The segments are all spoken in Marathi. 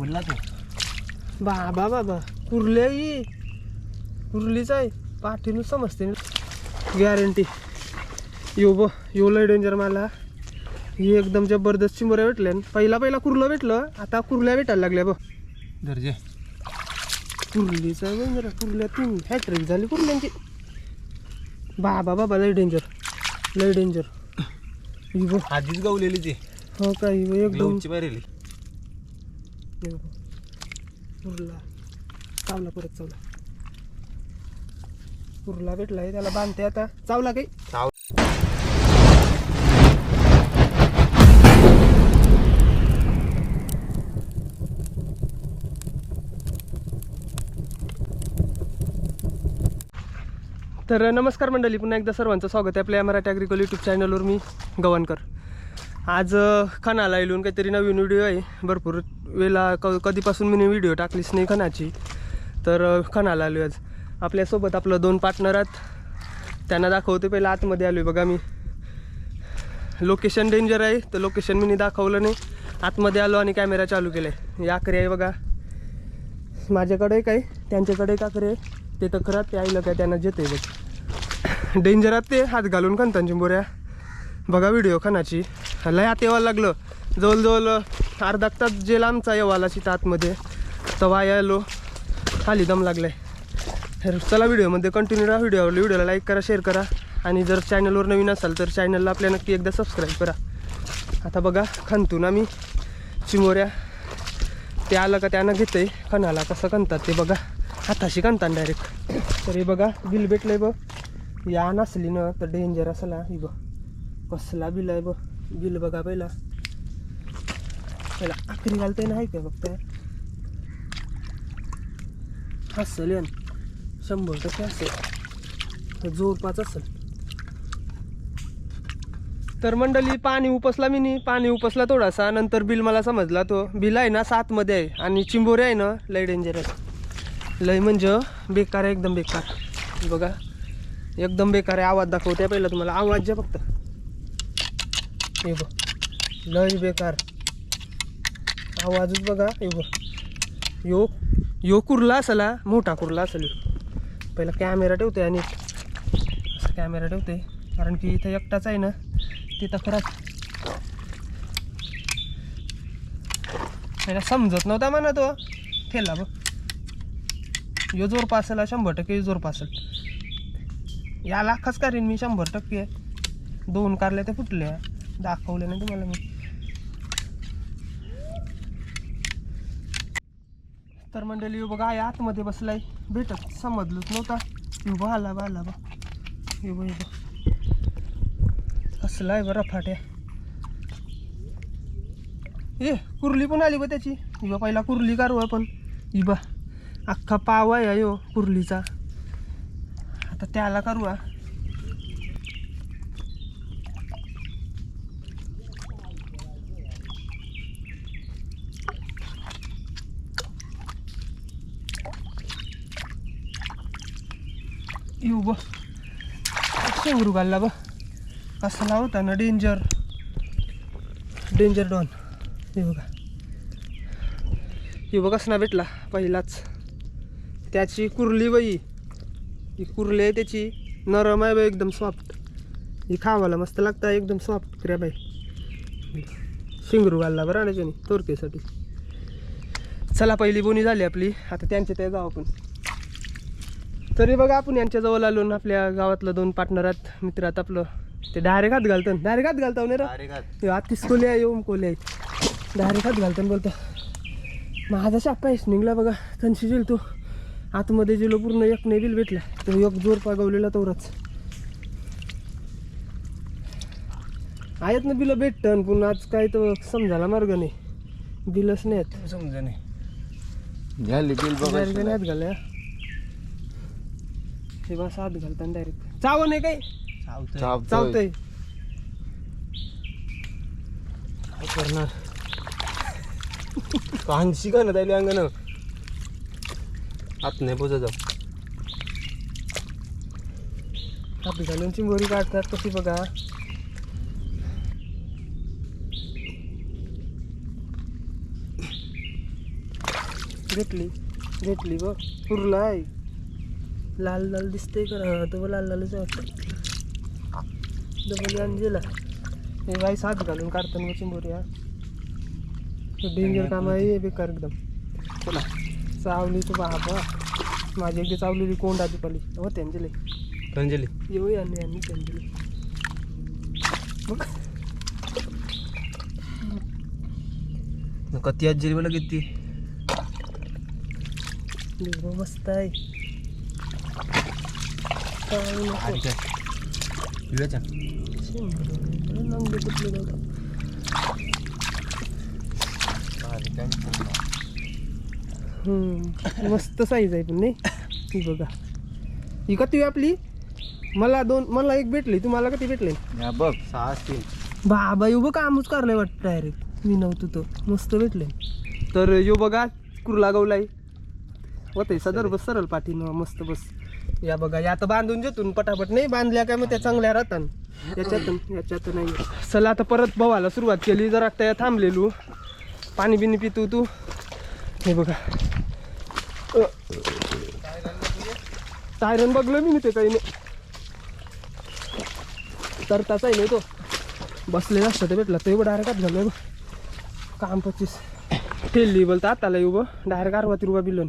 बोलला तू. बाबा बाबा कुर्ली आहे ही. कुर्लीच आहे. पाठीनं समजते गॅरंटी यो ब यो लय डेंजर मला ही एकदम जबरदस्त चिंबऱ्या भेटल्या. पहिला पहिला कुर्लं भेटलं. आता कुर्ल्या भेटायला लागल्या बघ. दर्जे. कुर्लीचा आहे बघ जरा. कुर्ल्या तीन. हॅट्रिक झाली कुर्ल्यांची. बाबा बाबा लय डेंजर लय डेंजर ही आधीच गावलेली ती हो का ही एकदम. ग्लोवची चावला परत चावला. तुरला भेटला आहे त्याला बांधते आता. चावला काही? तर नमस्कार मंडळी पुन्हा एकदा सर्वांचं स्वागत आहे आपल्या मराठी ॲग्रिकल यूट्यूब चॅनलवर मी गवानकर. आज खणाला येऊन काहीतरी नवीन व्हिडिओ आहे. भरपूर वेळा क कधीपासून मी व्हिडिओ टाकलीच नाही खणाची. तर खणाला आलो आज. आपल्यासोबत आपलं दोन पार्टनर आहेत. त्यांना दाखवते पहिलं आतमध्ये आलो आहे बघा मी. लोकेशन डेंजर आहे तर लोकेशन मी दाखवलं नाही. आतमध्ये आलो आणि कॅमेरा चालू केला आहे आकरे आहे बघा. माझ्याकडे काय त्यांच्याकडे काकरी आहे. ते तक्रार ते आईलं काय त्यांना जेते बघ. डेंजरात ते हात घालून खणतांची बोऱ्या बघा व्हिडिओ खानाची लय आत यावं लागलं. जवळजवळ अर्धा तास जेल आमचा येवाला तिथं आतमध्ये. तवा यायलो खाली दम लागलाय. तर चला व्हिडिओमध्ये कंटिन्यू राहा. व्हिडिओ आवडला व्हिडिओला लाईक करा शेअर करा. आणि जर चॅनलवर नवीन असाल तर चॅनलला आपल्या नक्की एकदा सबस्क्राईब करा. आता बघा खणतून आम्ही चिमोऱ्या. ते आलं का त्यानं घेते खणाला कसं खणतात ते बघा. हाताशी खणतात डायरेक्ट तर हे बघा बिल भेटलंय बघ. या नसली ना तर डेंजर असला. ही बघ. कसला बिल आहे बघ. बिल बघा पहिला. पहिला आखरी घालता येईल आहे का फक्त? असेल येन. शंभर टक्के असेल तर जोरपाच असेल. तर मंडळी पाणी उपसला मी नाही पाणी उपसला थोडासा नंतर बिल मला समजला तो. बिल आहे ना सातमध्ये आहे. आणि चिंबोरे आहे ना लय डेंजर आहे. लय म्हणजे बेकार आहे एकदम बेकार. बघा. एकदम बेकार आहे. आवाज दाखवते पहिला तुम्हाला. आवाज जे फक्त. हे बघ. लय बेकार. आवाजच बघा हे बघ. यो यो कुर्ला असला मोठा कुर्ला असेल. पहिला कॅमेरा ठेवते आणि असा कॅमेरा ठेवते कारण की इथं एकटाच आहे ना तिथं खरंच पहिला समजत नव्हता म्हणा तो. ठेला बघ. यो जोर पासेल शंभर टक्के जोर पासेल. या लाखच करीन मी शंभर टक्के. दोन कारले ते फुटल्या. दाखवलं ना तुम्हाला मी. तर मंडळी ह्यो गाय आतमध्ये बसलाय. भेटत समजलंच नव्हता. ह्यो आला बा आला बा ह्यो बघ असलाय बघ. आहे बरं फाट्या ए कुर्ली पण आली बा त्याची. ही पहिला कुर्ली काढू आपण ही बा अख्खा पाव आहे यो कुर्लीचा. आता त्याला करू हा. येऊ बा घालला बा कसला होता ना डेंजर डेंजर डॉन हे बघा हे बघ ना भेटला पहिलाच त्याची कुर्ली बाई ही कुर्ली आहे त्याची नरम आहे बाई एकदम सॉफ्ट ही खावाला मस्त लागतं एकदम सॉफ्ट क्रिया बाई शिंगरू घालला बरं आणायच्याने तोरकेसाठी चला पहिली बोनी झाली आपली आता त्यांच्या त्या जाऊ आपण तरी बघा आपण यांच्या जवळ आलो ना आपल्या गावातलं दोन पार्टनर आहेत. मित्रात आपलं. ते डायरेक्ट हात घालतं डायरेक्ट हात का हे आतीस कोले आहे ओम कोले. आहे डायरेक्ट हात घालताना बोलतो. माझा शाप्पा आहेस निघला बघा. त्यांची जेल तो. आतमध्ये जेलो पूर्ण एक नाही बिल भेटला. तो एक जोर पागवलेला तोरच आहेत ना बिलं भेटतं पण आज काय तर समजायला मार्ग नाही. बिलच नाही आहेत समजा नाही. झाली बिल डायरेक्ट नाही हात घाल्या. हे बस हात घालताना डायरेक्ट चाव नाही काही चावतंय. काय करणार? कांशी का ना त्याला अंगण? आत नाही पोचा जाऊ. हात घालून चिंबोरी काढतात कशी बघा. भेटली भेटली बघ. पुरला आहे लाल लाल दिसतंय का तो लाल लालच वाटतं. डबल गेला हे बाई साथ घालून काढताना चिंबोरी हा. डेंजर काम आहे हे बेकार एकदम. चला चावली तू बाबा माझी एकदा चावलेली कोंड आधी पाली हो त्यांचे अंजली येऊ यांनी यांनी त्यांचे कती अंजली मला किती मस्त आहे. मस्त साईज आहे पण नाही? बघा. ही किती आपली? मला दोन मला एक भेटली. तुम्हाला किती भेटले? बघ सहा असतील. बाबा यो बघा कामच करलाय वाटतं डायरेक्ट मी नव्हतो तो. मस्त भेटले. तर यो बघा कुर्ला गवलाय. होते सदर बस सरळ पाठीनं मस्त बस. या बघा या आता बांधून जेतून पटापट. नाही बांधल्या काय मग त्या चांगल्या राहतात. याच्यातून याच्यात नाही. चला आता परत बवायला सुरुवात केली जर आता थांबलेलो. पाणी बिनी पितो तू. हे बघा. सायरन बघलं मी ते काही नाही. तर त्याचा आहे नाही तो. बसलेला असतं ते भेटला तो एवढं डायरेक्ट झालं काम पच्चीस. ठेलली बोलता आताला येऊ डायरेक्ट अरवती रुपया बिलन.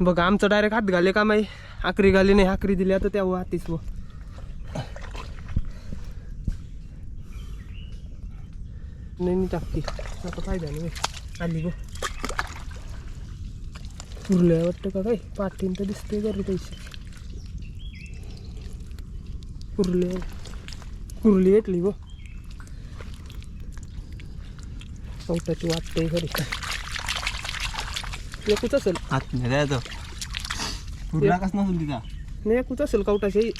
बघा आमचं डायरेक्ट हात घाले का माही आकरी घाली नाही आकरी दिली आता तेव्हा हातीस व नाही नाही आता फायदा नाही आली गो उरल्या वाटतं का काय? पाठीन तर दिसते घरी पैसे. कुर्ले कुर्ली येतली व वाटते घरी. एकूच असेल आत नाही तिचा नाही एकूच असेल कवटाची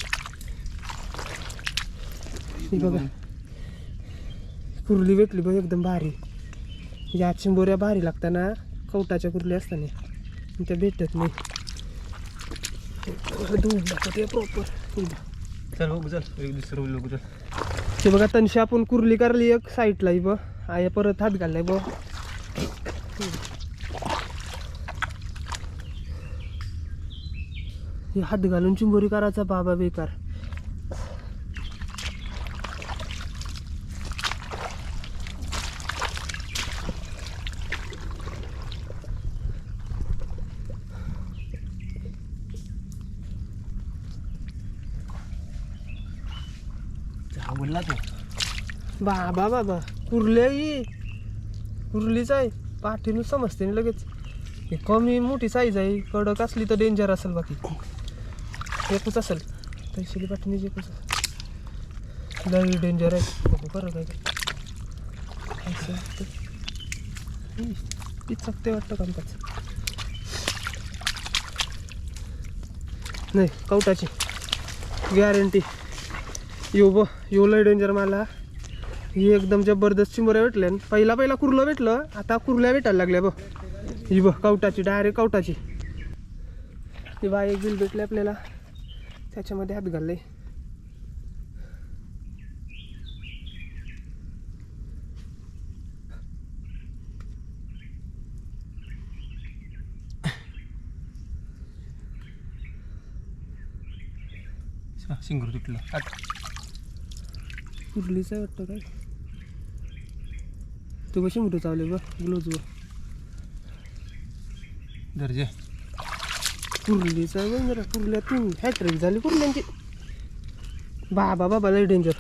ही बघा कुर्ली भेटली बघ एकदम भारी या चिंबोऱ्या भारी लागताना कवटाच्या कुर्ली असताना त्या भेटत नाही धुवून दाखवते प्रॉपर चल बघू चल एक दुसरं बघू चल ते बघा तनशी आपण कुर्ली करली एक साईडला बघ आया परत हात घाललाय बघ हात घालून चिंबोरी करायचा बाबा बेकार. बोलला तू. बाबा बाबा कुर्ल्या ही. कुर्लीच आहे. पाठीनं समजते ना लगेच. हे कमी मोठी साईज आहे. कडक असली तर डेंजर असेल बाकी. एकूच असेल. पैसे पाठीने जे असेल. लई डेंजर आहे. बघू बरं काय ते. वाटतं. कामकाज. नाही कवटाची. गॅरंटी यो ब यो लय डेंजर मला ही एकदम जबरदस्त चिंबऱ्या भेटल्या पहिला पहिला कुर्लं भेटलं. आता कुर्ल्या भेटायला लागल्या ब ही ब कवटाची. डायरेक्ट कवटाची. ही बा एक बिल भेटले आपल्याला. त्याच्यामध्ये हात घालले शिंगर तुटलं. आत कुर्लीच आहे वाटतं काय? तू कशी मोठं चावले बघ ग्लोज व दर्जे. कुर्लीच बघ जरा कुर्ल्यातून हॅट्रिक झाली कुर्ल्यांची. बाबा बाबा लय डेंजर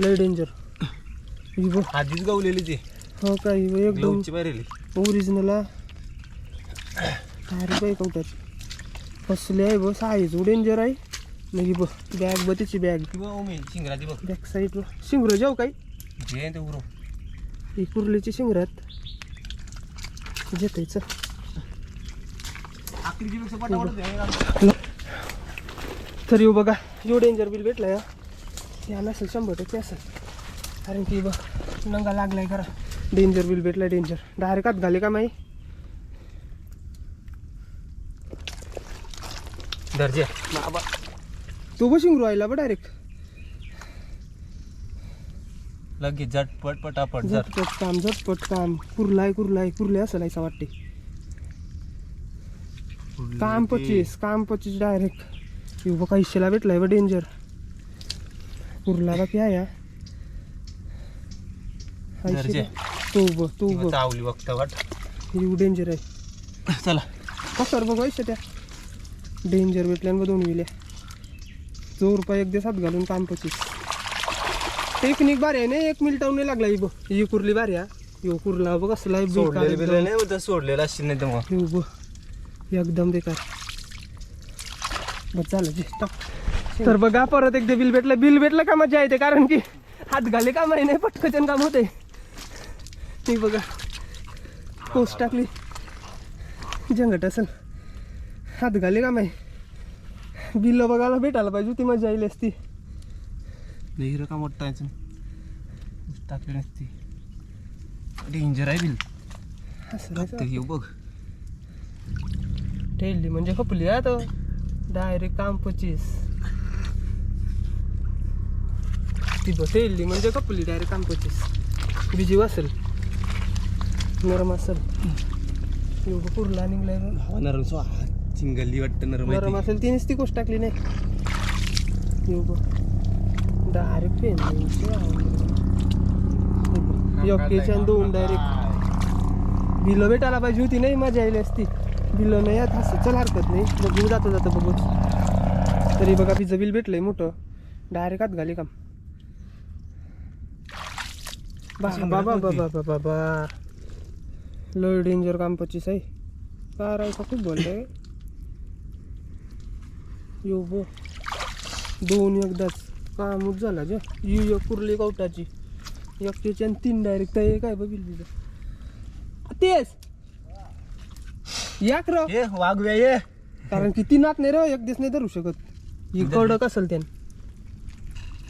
लय डेंजर ही बघ आधीच गावलेली ती. हो काय ही बघ, एकदम ग्लोवची बाहेर ओरिजिनल अरे बाई आहे बस साईज डेंजर आहे. नाही बघ बॅग बघ तिची बॅग किंवा ओमे शिंगराची बघ. बॅक साईड शिंगर जाऊ काय? जे ते उरो ही कुर्लीची शिंगरात. पटापट तर येऊ बघा यो डेंजर बिल भेटला या या नसेल शंभर टक्के असेल. कारण की बघ नंगा लागलाय करा डेंजर बिल भेटलाय डेंजर डायरेक्ट आत घाले का माही दर्जे. बाबा. तो बशिंग राहिला बा डायरेक्ट लगेच झटपट पटापट झटपट काम झटपट काम. कुर्लाय कुर्लाय कुर्ले असं असं वाटते काम पच्चीस काम पच्चीस डायरेक्ट येऊ बघा हिशेला भेटलाय बा डेंजर कुर्ला बाकी आहे हा. तो उभं तो उभं. चावली बघता वाट येऊ डेंजर आहे. चला. कसर बघ ऐसे त्या? डेंजर भेटल्यान दोन विल्या. चोर रुपये एक दिवसात घालून काम पचीस टेक्निक भारी आहे ना एक मिनिटावर नाही लागला ही बघ. ही कुर्ली भारी हा. यो कुर्ला बघ असला आहे बेकार सोडलेलं. बिरलं नाही तर सोडलेलं असशील नाही तर मग. हे उभं. एकदम बेकार. बस झालं जे तर बघा परत एकदा बिल भेटलं. बिल भेटलं का मजा येते कारण की हात घाले काम आहे नाही पटकन काम होते मी बघा पोस्ट टाकली. जंगट असेल. हात घाले काम आहे बिल बघायला भेटायला पाहिजे ती मजा येईल असती. हिरं का मोठा टाकली नसती. डेंजर आहे बिल. असं नाही बघ. ठेवली म्हणजे खपली आता डायरेक्ट काम पचीस. ती ठेवली म्हणजे खपली डायरेक्ट काम पचीस. बिजी असेल नरम असेल. एवढं कुरला निघलाय नरम सो चिंगल्ली वाटतं नरम नरम ती. असेल तिनेच ती गोष्ट टाकली नाही. येऊ बघ डायरेक्ट पेन योग्यच्या दोन डायरेक्ट बिलो भेटायला पाहिजे होती नाही मजा यायली असती. बिलो नाही येत असं चल हरकत नाही. बघू जाता जाता बघू तरी बघा पिझ्झा बिल भेटलंय मोठं. डायरेक्ट आत घाली काम बाबा बाबा बाबा बाबा लो डेंजर काम पच्चीस आहे. करायचं खूप बोलतंय यो बो. दोन एकदाच. कामच झाला जे यू एक कुर्ली कवटाची. एक आणि तीन डायरेक्ट आहे. काय बघील तुझं तेच. याक र ये वाघव्या ये. कारण की ती नात नाही र एक दिवस नाही धरू शकत. ही कडक असेल त्यान?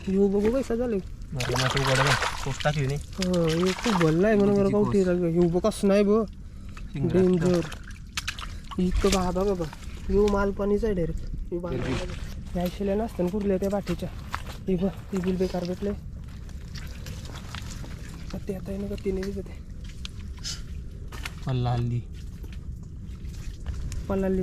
येऊ बघू कैसा झाले नरम असं उघड आहे. टाकली नाही. हो हे खूप बोललाय म्हणून बरं कवटी येऊ बघ कसं नाही बघ. डेंजर. इतकं बाबा बाबा. येऊ मालपाणीच आहे डायरेक्ट यायशिल्या नसतं कुठल्या त्या बाठीच्या हे बघ ती बिल बेकार भेटले ते आता आहे ना तिने विकत आहे पल्ला हल्ली. पलाली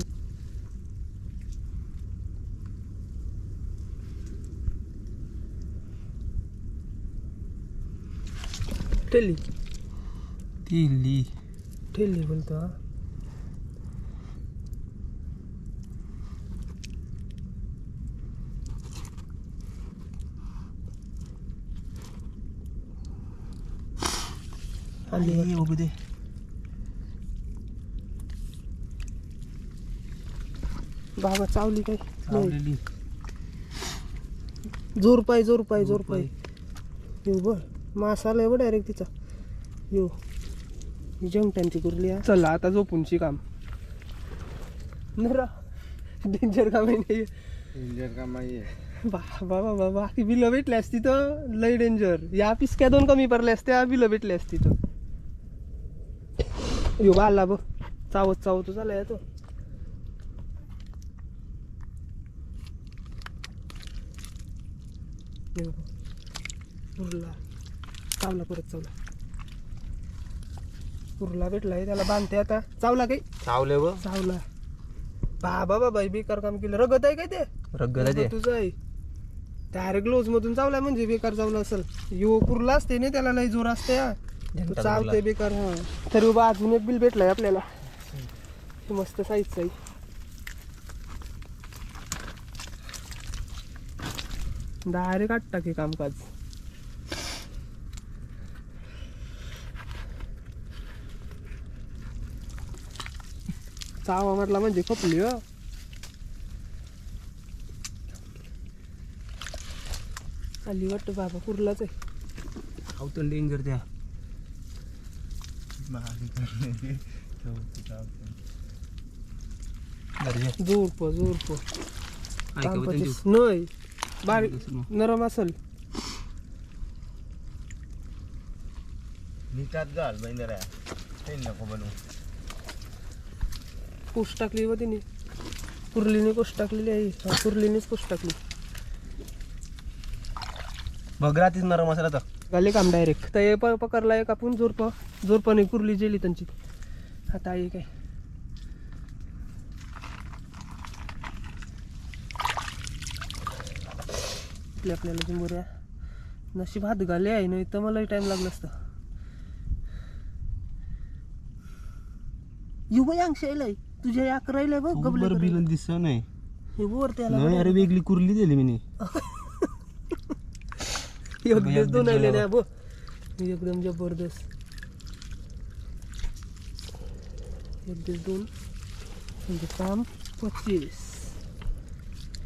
ठेली ती हल्ली ठेली बोलतो हा. आली. बघू दे. बाबा चावली काय? नाही. चावलेली जोर पाय जोर पाय जोर पाय. येऊ बर मासा आलाय बघ डायरेक्ट तिचा. येऊ जंगट्यांची कुरली हा. चला आता झोपूनची काम. नरा. डेंजर काम आहे नाही डेंजर काम आहे? बाबा बाबा बाकी बिलं भेटली असती तर लय डेंजर या पिसक्या दोन कमी पडल्या असत्या बिलं भेटली असती तर. यो आला बघ. चावत चावत झालाय तो. बघ. उरला. चावला परत चावला. उरला भेटलाय त्याला बांधते आता. चावला काही? चावले व. चावला. बाबा बाबा हे बेकार काम केलं. रगत आहे काय ते? रगला दे तुझं आहे. डायरेक्ट ग्लोज मधून चावला म्हणजे बेकार चावला असेल. यो पुरला असते ना त्याला लय जोर असते हा. तो चावते बेकार हा. तरी बाबा अजून एक बिल भेटलाय आपल्याला. मस्त साईजचं आहे. डायरेक्ट आठ टाके कामकाज. चावा म्हटला म्हणजे खपली हो. आली वाटतं बाबा कुर्लाच आहे. आवतो डेंजर त्या दर्जा जोरप. नाही. बारीक. नरम असेल. नीटात घाल बहिंदरा ते नको बनवू. कोश टाकली व तिने. कुर्लीने कोश टाकलेली आहे. हा, कुर्लीनेच कोश टाकली. बघ तीच नरम असेल आता. गाले काम डायरेक्ट तर हे प पकडला एक आपण जोरप जोरपाने कुरली जेली त्यांची. आता आहे काय? आपल्या आपल्याला चिंबोऱ्या नशीब हात घाले आहे नाही तर मलाही टाइम लागला असतं. यु बाई अंश येलय तुझ्या या करायला बघ गबले बरं बिल दिसत नाही हे वर त्याला नाही अरे वेगळी कुरली दिली मी एक दिवस दोन आले ना बो एकदम जबरदस्त. एक दिवस दोन म्हणजे काम पच्चीस.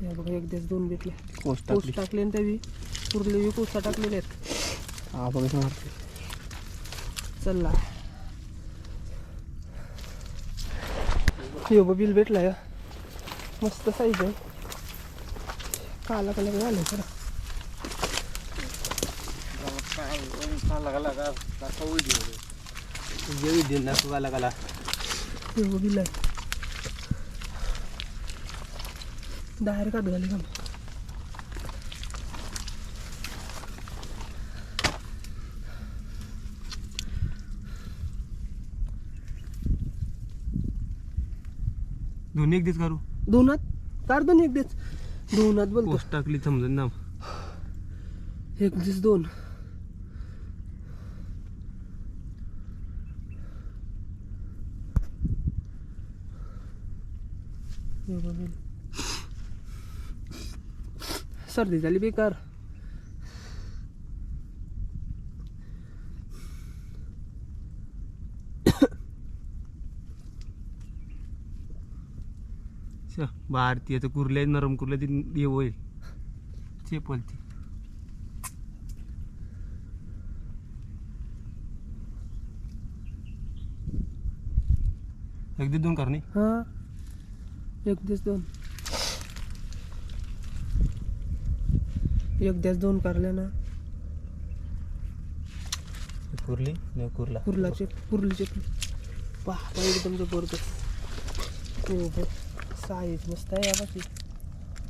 या बघा एक दिवस दोन भेटले. पोस्ट टाकले. ना त्यावी पुरले बी टाकलेले आहेत. हा बघा चला यो बिल भेटला या. मस्त साईज आहे. काला कलर झालं यो बिल आहे. डायरेक्ट हात घाली का दोन्ही एक दिस करू दोनात? कार दोन एक देच दोनात बोलतो. पोस्ट टाकली समजून ना एक दिस दोन. सर्दी झाली बेकार. भारतीय तर कुरले नरम कुरले ती हे होईल. चेपल ती एक दीड दोन कर नाही? हा. एक दिस दोन. एक दिस दोन करले ना. कुरली? नाही कुरला. कुर्लाचे कुर्लीचे पहा एकदम जबरदस्त. हो बघ साईज मस्त आहे या बाकी.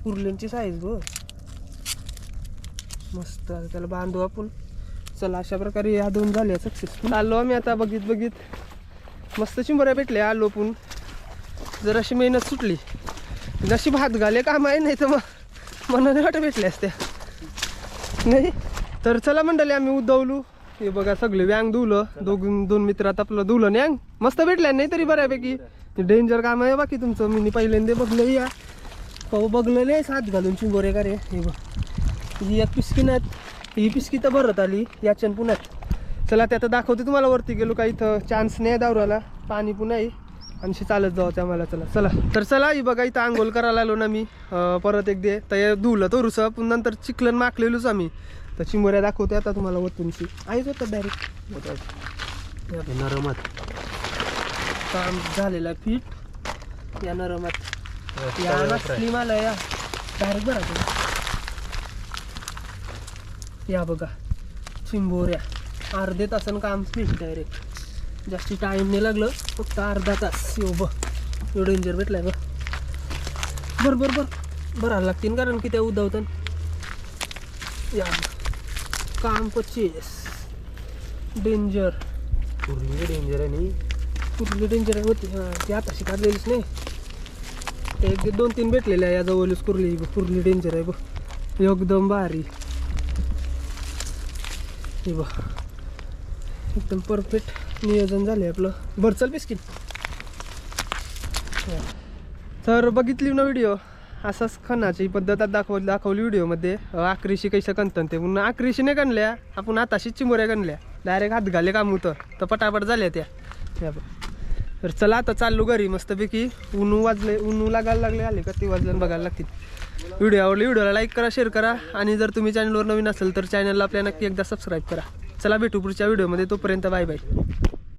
कुर्ल्यांची साईज ग. मस्त त्याला बांधू आपण. चला अशा प्रकारे या दोन झाल्या सक्सेसफुल आलो आम्ही आता बघित बघित. मस्त चिंबऱ्या भेटल्या आलो पण जर अशी मेहनत सुटली. जशी भात घाले काम आहे नाही तर मग मनाने वाटत भेटल्या असत्या. नाही? तर चला मंडळी आम्ही उद्धवलू. हे बघा सगळे व्यांग धुवलं. दोघ दोन मित्रात आपलं धुवलं न्यांग मस्त भेटल्या नाही तरी बऱ्यापैकी. डेंजर काम आहे बाकी तुमचं. मी पहिल्यांदा बघलं या. पाहू बघलेले आहे हात घालून चिंगोरे का रे. हे बघ. ही एक पिसकी नाहीत. ही पिसकी तर भरत आली. याच्यान पुण्यात चला ते आता दाखवते तुम्हाला वरती गेलो का इथं. चान्स नाही दावराला. पाणी पुन्हा आहे. आणि चालत जाऊ आम्हाला चला चला. तर चला ही बघा इथं आंघोळ करायला आलो ना मी. परत एक दे तर धुवलं तो रुसं. पण नंतर चिखलन माकलेलोच आम्ही. तर चिंबोऱ्या दाखवते आता तुम्हाला वतूनशी आहेच होतं डायरेक्ट नरमात काम झालेलं फिट या नरमात या नसली मला या. डायरेक्ट बरा या बघा. चिंबोऱ्या. अर्धे तासानं काम फिट डायरेक्ट जास्ती टाईम नाही लागलं. फक्त अर्धा तास. यो ब एवढं डेंजर भेटलाय बघ. बर बर बर. भरायला लागतील कारण की त्या उदावतात या काम पच्चीस. डेंजर कुरली डेंजर आहे नाही कुठली डेंजर होती हां ती आता शिकायलेलीच नाही. ते एक दोन तीन भेटलेल्या या जवळच कुरली कुरली डेंजर आहे बघ. एकदम भारी. हे बघ. एकदम परफेक्ट नियोजन झाले आपलं. बरं चल बिस्किट. तर बघितली ना व्हिडिओ असंच खणाची पद्धत दाखव दाखवली व्हिडिओमध्ये आकरीशी कैसे कणतन ते. म्हणून आकरीशी नाही कणल्या आपण आताशीच चिंबोऱ्या कणल्या. डायरेक्ट हात घाले काम होतं तर पटापट झाल्या त्या. बघ. तर चला आता चाललो घरी. मस्तपैकी ऊन वाजले ऊन लागायला लागले आले का? ते वाजले बघायला लागतील. व्हिडिओ आवडले व्हिडिओला लाईक करा शेअर करा. आणि जर तुम्ही चॅनलवर नवीन असेल तर चॅनलला आपल्या नक्की एकदा सबस्क्राईब करा. चला भेटू पुढच्या व्हिडिओमध्ये तोपर्यंत बाय बाय